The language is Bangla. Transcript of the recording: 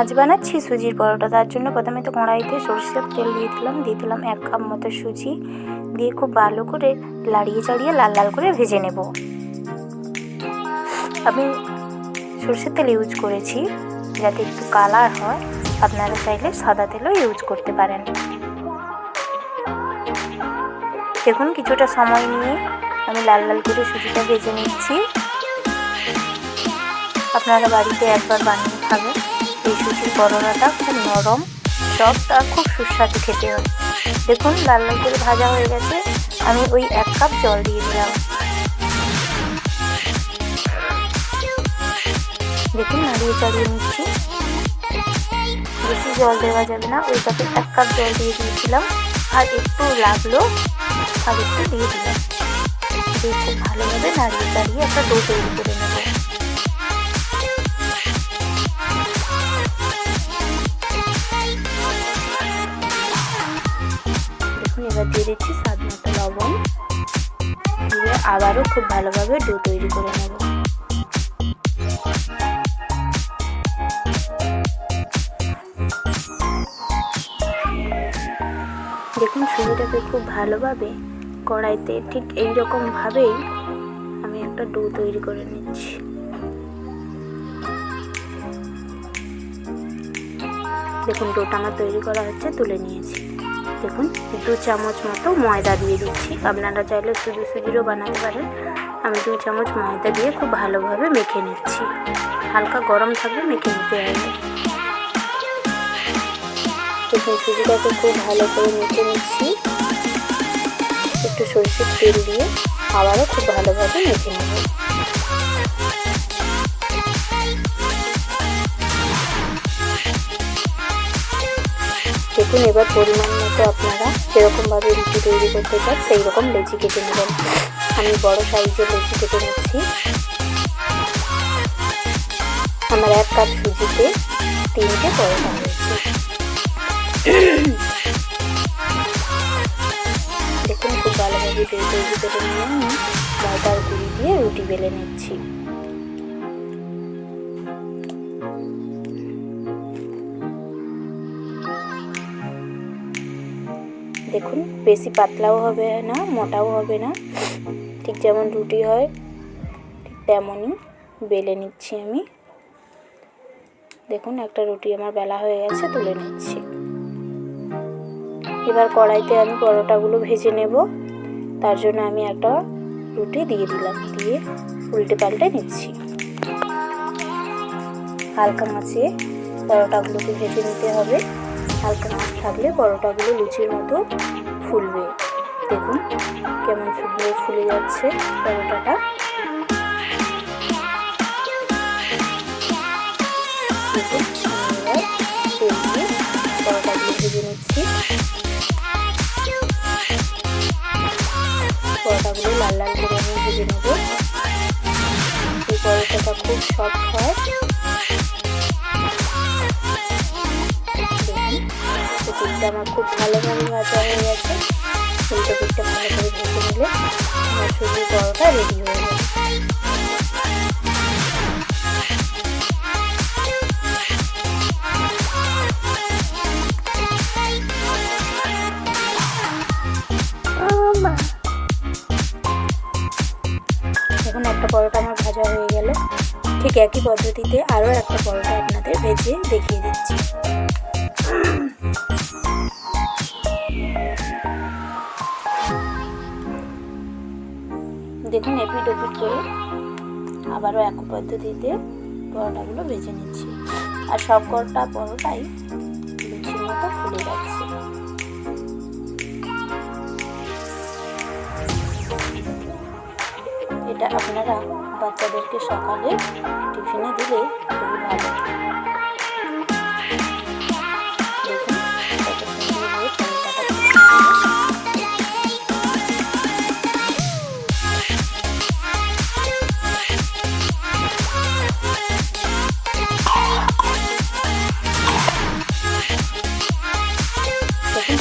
আজ বানাচ্ছি সুজির পরোটা। তার জন্য প্রথমে তো কড়াইতে সরষের তেল দিয়ে দিলাম। দিয়ে দিলাম এক কাপ মতো সুজি। দিয়ে খুব ভালো করে লাড়িয়ে চাড়িয়ে লাল লাল করে ভেজে নেব। আমি সরষের তেল ইউজ করেছি, যাতে একটু কালার হয়। আপনারা চাইলে সাদা তেলও ইউজ করতে পারেন। দেখুন, কিছুটা সময় নিয়ে আমি লাল লাল করে সুজিটা ভেজে নিচ্ছি। আপনারা বাড়িতে একবার বানিয়ে খাবেন। এই সুজির খুব নরম সফট আর খুব সুস্বাদু খেতে হয়। দেখুন, লাল লাল করে ভাজা হয়ে গেছে। আমি ওই এক কাপ জল দিয়ে দিলাম। দেখুন, নাড়িয়ে চাড়িয়ে নিচ্ছি। বেশি জল দেওয়া যাবে না ওই কাপে এক কাপ জল দিয়ে দিয়েছিলাম। আর একটু লাগল আর একটু দিয়ে দিলাম। খুব ভালোভাবে নাড়িয়ে চাড়িয়ে একটা ডো তৈরি করে নেব। দিচ্ছি স্বাদ মতো লবণ। দিয়ে আবারও খুব ভালোভাবে ডো তৈরি করে নেব। দেখুন সুজিটাকে খুব ভালোভাবে কড়াইতে ঠিক এই রকমভাবেই আমি একটা ডো তৈরি করে নিচ্ছি। দেখুন ডোটা আমার তৈরি করা হচ্ছে, তুলে নিয়েছি। দেখুন, দু চামচ মতো ময়দা দিয়ে দিচ্ছি। আপনারা চাইলে সুজি সুজিরও বানাতে পারেন। আমি দু চামচ ময়দা দিয়ে খুব ভালোভাবে মেখে নিচ্ছি। হালকা গরম থাকলে মেখে নিতে হবে। দেখুন, সুজিটাকে খুব ভালো করে মেখে নিচ্ছি। একটু সরষের তেল দিয়ে আবারও খুব ভালোভাবে মেখে নেব। দেখুন, এবার পরিমাণ মতো আপনারা যেরকমভাবে রুটি তৈরি করতে চান সেই রকম লেচি কেটে নেবেন। আমি বড় সাইজের লেচি কেটে নিচ্ছি। আমার এক কাপ সুজিতে তিনটে পরোটা হয়েছে দেখুন, খুব ভালোভাবে তৈরি করে নিয়ে আমি ময়দার গুঁড়ি দিয়ে রুটি বেলে নিচ্ছি। দেখুন, বেশি পাতলাও হবে না, মোটাও হবে না। ঠিক যেমন রুটি হয়, ঠিক তেমনই বেলে নিচ্ছি আমি। দেখুন, একটা রুটি আমার বেলা হয়ে গেছে, তুলে নিচ্ছি। এবার কড়াইতে আমি পরোটাগুলো ভেজে নেব। তার জন্য আমি একটা রুটি দিয়ে দিলাম, দিয়ে উল্টে পাল্টে নিচ্ছি। হালকা মাছে পরোটাগুলোকে ভেজে নিতে হবে। হালকা মাছ থাকলে পরোটাগুলো লুচির মতো ফুলবে। দেখুন কেমন সুন্দর ফুলে যাচ্ছে পরোটাটা। পরোটাগুলো নিচ্ছি। পরোটাগুলো লাল লাল করে আমি ভেজে নেব। এই পরোটাটা খুব সফট হয়। দেখুন আমার খুব ভালোভাবে ভাজা হয়ে গেছে। উল্টো পিঠটা ভালো করে ভেজে নিলে আমার সুজির পরোটা রেডি হয়ে যাবে। দেখুন, একটা পরোটা আমার ভাজা হয়ে গেল। ঠিক একই পদ্ধতিতে আরও একটা পরোটা আপনাদের ভেজে দেখিয়ে দিচ্ছি। দেখুন এপিট ওপিট করে আবারও একই পদ্ধতিতে পরোটাগুলো ভেজে নিচ্ছি। আর সব কটা পরোটাই লুচির মতো ফুলে যাচ্ছে। এটা আপনারা বাচ্চাদেরকে সকালে টিফিনে দিলে খুবই ভালো।